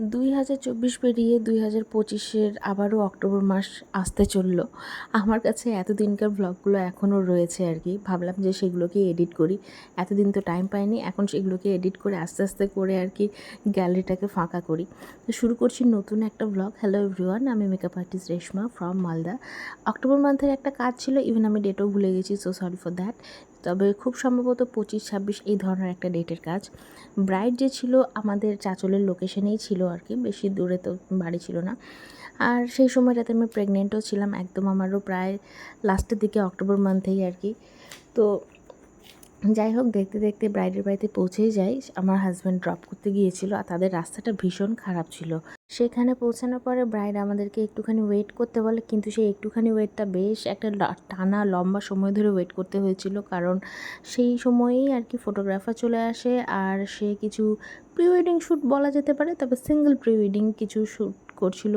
দুই হাজার চব্বিশ পেরিয়ে দুই হাজার পঁচিশের আবারও অক্টোবর মাস আসতে চলল। আমার কাছে এতদিনকার ব্লগগুলো এখনও রয়েছে আর কি। ভাবলাম যে সেগুলোকে এডিট করি। এতদিন তো টাইম পাইনি, এখন সেগুলোকে এডিট করে আস্তে আস্তে করে আর কি গ্যালারিটাকে ফাঁকা করি। তো শুরু করছি নতুন একটা ব্লগ হ্যালো এভরিওয়ান আমি makeup artist Reshma from Malda. October মান্থের একটা কাজ ছিল ইভেন আমি ডেটও ভুলে গেছি সো সরি ফর দ্যাট তবে খুব সম্ভবত পঁচিশ, ছাব্বিশ এই ধরনের একটা ডেটের কাজ। ব্রাইড যে ছিল, আমাদের চাচলের লোকেশনেই ছিল আর কি বেশি দূরে তো বাড়ি ছিল না। আর সেই সময়টাতে আমি প্রেগনেন্টও ছিলাম, একদম আমারও প্রায় লাস্টের দিকে অক্টোবর মান্থেই আর কি তো যাই হোক, দেখতে দেখতে ব্রাইডের বাড়িতে পৌঁছেই যাই। আমার হাজব্যান্ড ড্রপ করতে গিয়েছিল আর তাদের রাস্তাটা ভীষণ খারাপ ছিল। সেখানে পৌঁছানোর পরে ব্রাইড আমাদেরকে একটুখানি ওয়েট করতে বলে, কিন্তু সেই একটুখানি ওয়েটটা বেশ একটা টানা লম্বা সময় ধরে ওয়েট করতে হয়েছিল। কারণ সেই সময়েই আর কি ফটোগ্রাফার চলে আসে, আর সে কিছু প্রি ওয়েডিং শ্যুট বলা যেতে পারে, তবে সিঙ্গেল প্রি ওয়েডিং কিছু শ্যুট করছিল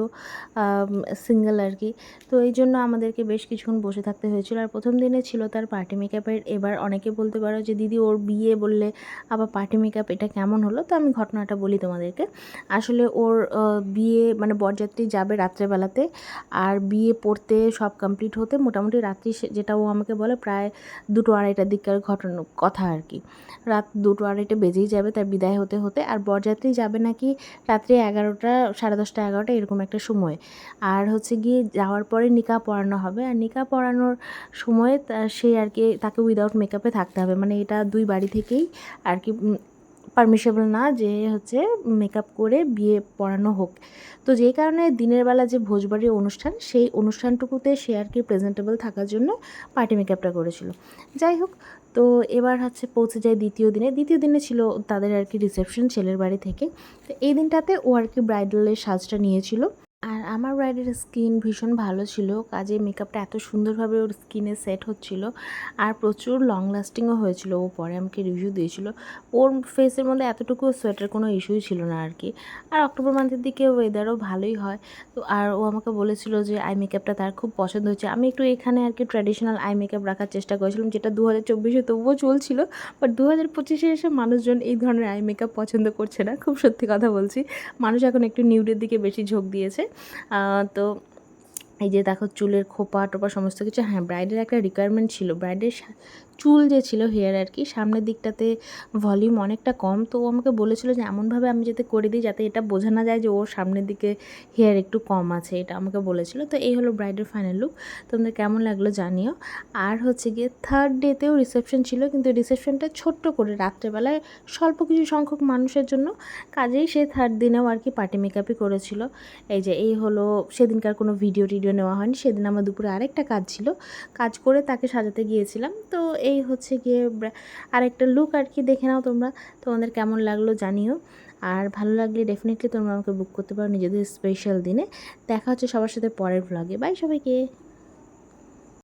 সিঙ্গেল আর কি। তো এই জন্য আমাদেরকে বেশ কিছুক্ষণ বসে থাকতে হয়েছিল। আর প্রথম দিনে ছিল তার পার্টি মেকআপের এবার অনেকে বলতে পারো যে, দিদি, ওর বিয়ে বললে আবার পার্টি মেকআপ এটা কেমন হলো? তো আমি ঘটনাটা বলি তোমাদেরকে। আসলে ওর বিয়ে মানে বরযাত্রী যাবে রাত্রেবেলাতে। আর বিয়ে পড়তে সব কমপ্লিট হতে মোটামুটি রাত্রি যেটা ও আমাকে বলে প্রায় দুটো আড়াইটার দিককার ঘটনা, কথা আর কি। রাত দুটো আড়াইটা বেজেই যাবে তার বিদায় হতে হতে। আর বরযাত্রী যাবে নাকি রাত্রি এগারোটা, সাড়ে দশটা এগারোটা এরকম একটা সময়। আর হচ্ছে গিয়ে যাওয়ার পরে নিকা পড়ানো হবে। আর নিকা পড়ানোর সময় সে আর কি তাকে উইদাউট মেকআপে থাকতে হবে। মানে এটা দুই বাড়ি থেকেই আর কি পারমিশেবল না যে হচ্ছে মেকআপ করে বিয়ে পড়ানো হোক। তো যে কারণে দিনের বেলা যে ভোজবাড়ির অনুষ্ঠান, সেই অনুষ্ঠানটুকুতে সে আর কি প্রেজেন্টেবল থাকার জন্য পার্টি মেকআপটা করেছিল। যাই হোক, তো এবার হচ্ছে পৌঁছে যায় দ্বিতীয় দিনে। দ্বিতীয় দিনে ছিল তাদের আর কি রিসেপশন ছেলের বাড়ি থেকে। তো এই দিনটাতে ও আর কি ব্রাইডালের সাজটা নিয়েছিল। আর আমার ব্রাইডের স্কিন ভীষণ ভালো ছিল। কাজে মেকআপটা এত সুন্দরভাবে ওর স্কিনে সেট হচ্ছিল আর প্রচুর লং লাস্টিংও হয়েছিল। ও পরে আমাকে রিভিউ দিয়েছিল। ওর ফেসের মধ্যে এতটুকু সোয়েটার কোনো ইস্যুই ছিল না আর কি। আর অক্টোবর মান্থের দিকে ওয়েদারও ভালোই হয়। তো আর ও আমাকে বলেছিল যে আই মেকআপটা তার খুব পছন্দ হয়েছে। আমি একটু এখানে আর কি ট্র্যাডিশনাল আই মেকআপ রাখার চেষ্টা করেছিলাম, যেটা দু হাজার চব্বিশে তবুও চলছিল। বাট দু হাজার পঁচিশে এসে মানুষজন এই ধরনের আই মেকআপ পছন্দ করছে না। খুব সত্যি কথা বলছি। মানুষ এখন একটু নিউডের দিকে বেশি ঝোঁক দিয়েছে। তো এই যে দেখো চুলের খোপা টোপা সমস্ত কিছু হ্যাঁ ব্রাইডের একটা রিকোয়ারমেন্ট ছিল। ব্রাইডের চুল যে ছিল হেয়ার আর কি, সামনের দিকটাতে ভলিউম অনেকটা কম, তো ও আমাকে বলেছিল যে এমনভাবে আমি যাতে করে দিই যাতে এটা বোঝা না যায় যে ওর সামনের দিকে হেয়ার একটু কম আছে, এটা আমাকে বলেছিল। তো এই হলো ব্রাইডের ফাইনাল লুক তোমাদের কেমন লাগল জানিও। আর হচ্ছে গিয়ে থার্ড ডেতেও রিসেপশন ছিল, কিন্তু রিসেপশনটা ছোট্ট করে রাত্রেবেলায় স্বল্প কিছু সংখ্যক মানুষের জন্য কাজেই সে থার্ড দিনেও আর কি পার্টি মেকআপই করেছিল। এই যে এই হলো, সেদিনকার কোনো ভিডিও টিডিও নেওয়া হয়নি, সেদিন আমার দুপুরে আরেকটা কাজ ছিল, কাজ করে তাকে সাজাতে গিয়েছিলাম। তো এই হচ্ছে গিয়ে আর একটা লুক আর কি দেখে নাও তোমরা। তোমাদের কেমন লাগল জানিও। আর ভালো লাগলে ডেফিনেটলি তোমরা আমাকে বুক করতে পারো নিজেদের স্পেশাল দিনে। দেখা হচ্ছে সবার সাথে পরের ব্লগে বাই সবাইকে।